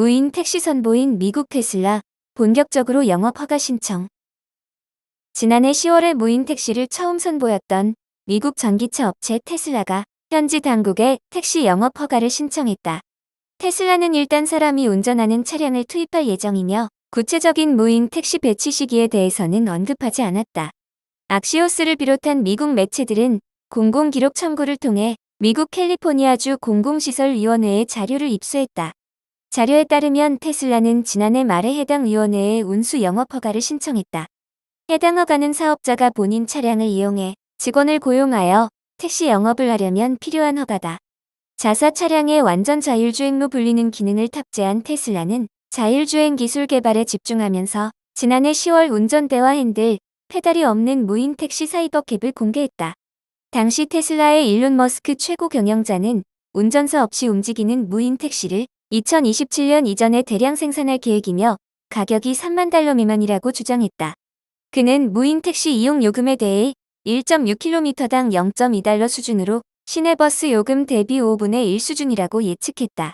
무인 택시 선보인 미국 테슬라 본격적으로 영업 허가 신청. 지난해 10월에 무인 택시를 처음 선보였던 미국 전기차 업체 테슬라가 현지 당국에 택시 영업 허가를 신청했다. 테슬라는 일단 사람이 운전하는 차량을 투입할 예정이며 구체적인 무인 택시 배치 시기에 대해서는 언급하지 않았다. 악시오스를 비롯한 미국 매체들은 공공기록 청구를 통해 미국 캘리포니아주 공공시설위원회에 자료를 입수했다. 자료에 따르면 테슬라는 지난해 말에 해당 위원회에 운수 영업 허가를 신청했다. 해당 허가는 사업자가 본인 차량을 이용해 직원을 고용하여 택시 영업을 하려면 필요한 허가다. 자사 차량의 완전 자율주행로 불리는 기능을 탑재한 테슬라는 자율주행 기술 개발에 집중하면서 지난해 10월 운전대와 핸들, 페달이 없는 무인 택시 사이버캡을 공개했다. 당시 테슬라의 일론 머스크 최고 경영자는 운전사 없이 움직이는 무인 택시를 2027년 이전에 대량 생산할 계획이며 가격이 3만 달러 미만이라고 주장했다. 그는 무인 택시 이용 요금에 대해 1.6km당 0.2달러 수준으로 시내버스 요금 대비 5분의 1 수준이라고 예측했다.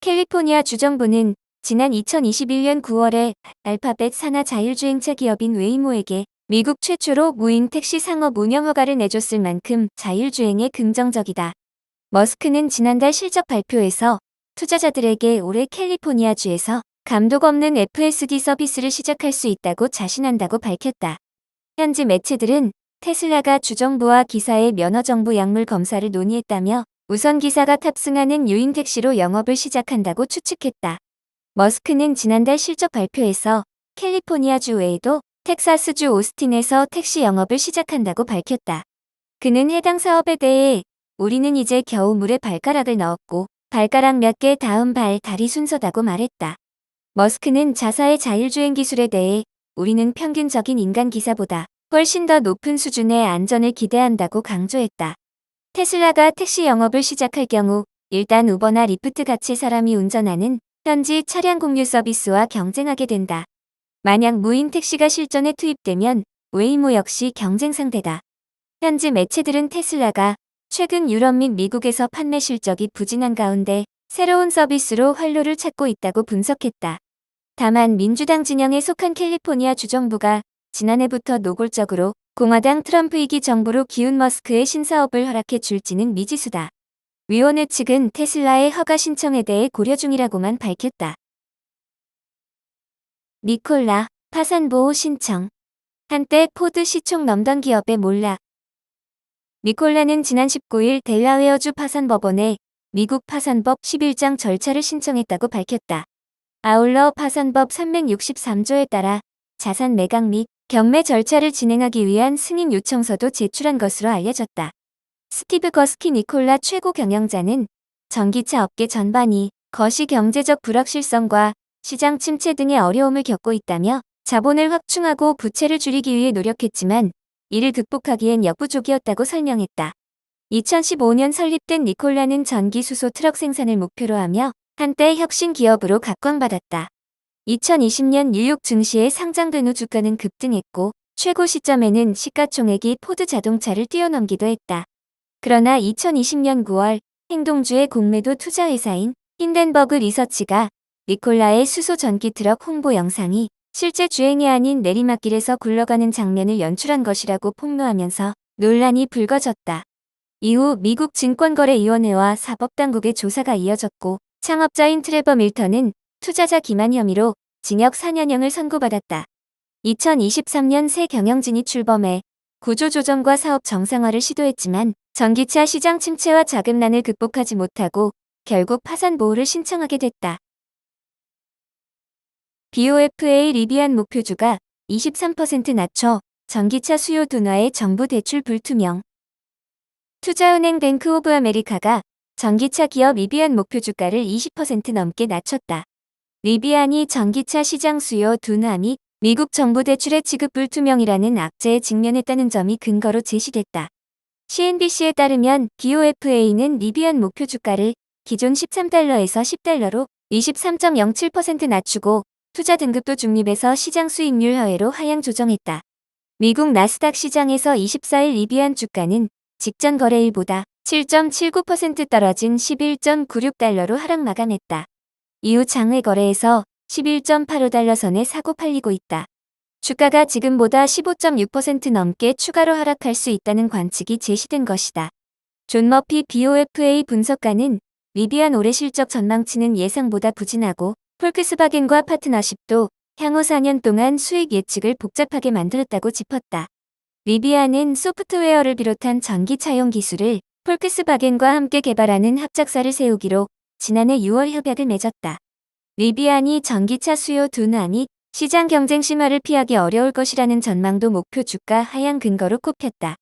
캘리포니아 주정부는 지난 2021년 9월에 알파벳 산하 자율주행차 기업인 웨이모에게 미국 최초로 무인 택시 상업 운영 허가를 내줬을 만큼 자율주행에 긍정적이다. 머스크는 지난달 실적 발표에서 투자자들에게 올해 캘리포니아주에서 감독 없는 FSD 서비스를 시작할 수 있다고 자신한다고 밝혔다. 현지 매체들은 테슬라가 주정부와 기사의 면허 정보 약물 검사를 논의했다며 우선 기사가 탑승하는 유인 택시로 영업을 시작한다고 추측했다. 머스크는 지난달 실적 발표에서 캘리포니아주 외에도 텍사스주 오스틴에서 택시 영업을 시작한다고 밝혔다. 그는 해당 사업에 대해 우리는 이제 겨우 물에 발가락을 넣었고 발가락 몇 개 다음 발 다리 순서다고 말했다. 머스크는 자사의 자율주행 기술에 대해 우리는 평균적인 인간 기사보다 훨씬 더 높은 수준의 안전을 기대한다고 강조했다. 테슬라가 택시 영업을 시작할 경우 일단 우버나 리프트 같이 사람이 운전하는 현지 차량 공유 서비스와 경쟁하게 된다. 만약 무인 택시가 실전에 투입되면 웨이모 역시 경쟁 상대다. 현지 매체들은 테슬라가 최근 유럽 및 미국에서 판매 실적이 부진한 가운데 새로운 서비스로 활로를 찾고 있다고 분석했다. 다만 민주당 진영에 속한 캘리포니아 주정부가 지난해부터 노골적으로 공화당 트럼프 이기 정부로 기운 머스크의 신사업을 허락해 줄지는 미지수다. 위원회 측은 테슬라의 허가 신청에 대해 고려 중이라고만 밝혔다. 니콜라, 파산보호 신청. 한때 포드 시총 넘던 기업의 몰락. 니콜라는 지난 19일 델라웨어주 파산법원에 미국 파산법 11장 절차를 신청했다고 밝혔다. 아울러 파산법 363조에 따라 자산 매각 및 경매 절차를 진행하기 위한 승인 요청서도 제출한 것으로 알려졌다. 스티브 거스키 니콜라 최고 경영자는 전기차 업계 전반이 거시 경제적 불확실성과 시장 침체 등의 어려움을 겪고 있다며 자본을 확충하고 부채를 줄이기 위해 노력했지만 이를 극복하기엔 역부족이었다고 설명했다. 2015년 설립된 니콜라는 전기 수소 트럭 생산을 목표로 하며 한때 혁신 기업으로 각광받았다. 2020년 뉴욕 증시에 상장된 후 주가는 급등했고 최고 시점에는 시가총액이 포드 자동차를 뛰어넘기도 했다. 그러나 2020년 9월 행동주의 공매도 투자회사인 힌덴버그 리서치가 니콜라의 수소 전기 트럭 홍보 영상이 실제 주행이 아닌 내리막길에서 굴러가는 장면을 연출한 것이라고 폭로하면서 논란이 불거졌다. 이후 미국 증권거래위원회와 사법당국의 조사가 이어졌고 창업자인 트레버 밀턴은 투자자 기만 혐의로 징역 4년형을 선고받았다. 2023년 새 경영진이 출범해 구조조정과 사업 정상화를 시도했지만 전기차 시장 침체와 자금난을 극복하지 못하고 결국 파산 보호를 신청하게 됐다. BOFA 리비안 목표주가 23% 낮춰 전기차 수요 둔화에 정부 대출 불투명. 투자은행 뱅크 오브 아메리카가 전기차 기업 리비안 목표 주가를 20% 넘게 낮췄다. 리비안이 전기차 시장 수요 둔화 및 미국 정부 대출의 지급 불투명이라는 악재에 직면했다는 점이 근거로 제시됐다. CNBC에 따르면 BOFA는 리비안 목표 주가를 기존 13달러에서 10달러로 23.07% 낮추고 투자 등급도 중립에서 시장 수익률 하회로 하향 조정했다. 미국 나스닥 시장에서 24일 리비안 주가는 직전 거래일보다 7.79% 떨어진 11.96달러로 하락 마감했다. 이후 장외 거래에서 11.85달러 선에 사고 팔리고 있다. 주가가 지금보다 15.6% 넘게 추가로 하락할 수 있다는 관측이 제시된 것이다. 존 머피 BOFA 분석가는 리비안 올해 실적 전망치는 예상보다 부진하고 폴크스바겐과 파트너십도 향후 4년 동안 수익 예측을 복잡하게 만들었다고 짚었다. 리비안은 소프트웨어를 비롯한 전기 차용 기술을 폴크스바겐과 함께 개발하는 합작사를 세우기로 지난해 6월 협약을 맺었다. 리비안이 전기차 수요 둔화 및 시장 경쟁 심화를 피하기 어려울 것이라는 전망도 목표 주가 하향 근거로 꼽혔다.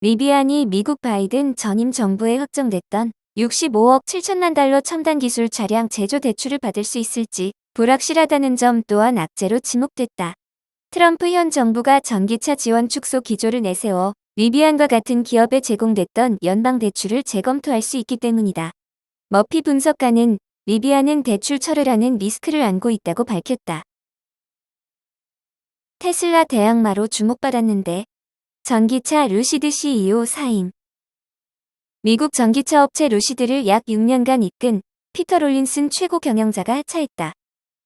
리비안이 미국 바이든 전임 정부에 확정됐던 65억 7천만 달러 첨단 기술 차량 제조 대출을 받을 수 있을지 불확실하다는 점 또한 악재로 지목됐다. 트럼프 현 정부가 전기차 지원 축소 기조를 내세워 리비안과 같은 기업에 제공됐던 연방 대출을 재검토할 수 있기 때문이다. 머피 분석가는 리비안은 대출 철회라는 리스크를 안고 있다고 밝혔다. 테슬라 대항마로 주목받았는데 전기차 루시드 CEO 사임 미국 전기차 업체 루시드를 약 6년간 이끈 피터 롤린슨 최고 경영자가 하차했다.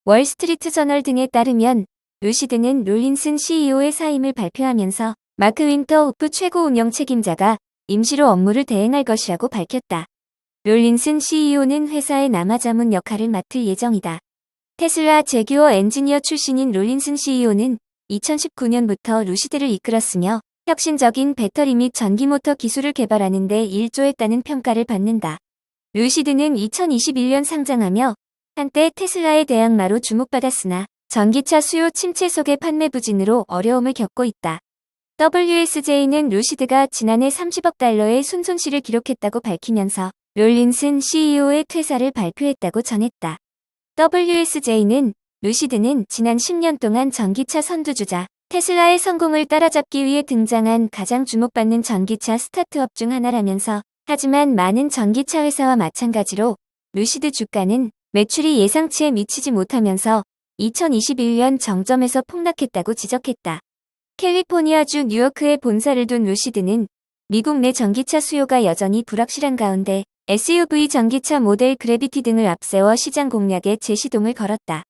월스트리트 저널 등에 따르면 루시드는 롤린슨 CEO의 사임을 발표하면서 마크 윈터 오프 최고 운영 책임자가 임시로 업무를 대행할 것이라고 밝혔다. 롤린슨 CEO는 회사의 남아자문 역할을 맡을 예정이다. 테슬라 제규어 엔지니어 출신인 롤린슨 CEO는 2019년부터 루시드를 이끌었으며 혁신적인 배터리 및 전기모터 기술을 개발하는 데 일조했다는 평가를 받는다. 루시드는 2021년 상장하며 한때 테슬라의 대항마로 주목받았으나 전기차 수요 침체 속의 판매 부진으로 어려움을 겪고 있다. WSJ는 루시드가 지난해 30억 달러의 순손실을 기록했다고 밝히면서 롤린슨 CEO의 퇴사를 발표했다고 전했다. WSJ는 루시드는 지난 10년 동안 전기차 선두주자 테슬라의 성공을 따라잡기 위해 등장한 가장 주목받는 전기차 스타트업 중 하나라면서 하지만 많은 전기차 회사와 마찬가지로 루시드 주가는 매출이 예상치에 미치지 못하면서 2021년 정점에서 폭락했다고 지적했다. 캘리포니아주 뉴요크에 본사를 둔 루시드는 미국 내 전기차 수요가 여전히 불확실한 가운데 SUV 전기차 모델 그래비티 등을 앞세워 시장 공략에 재시동을 걸었다.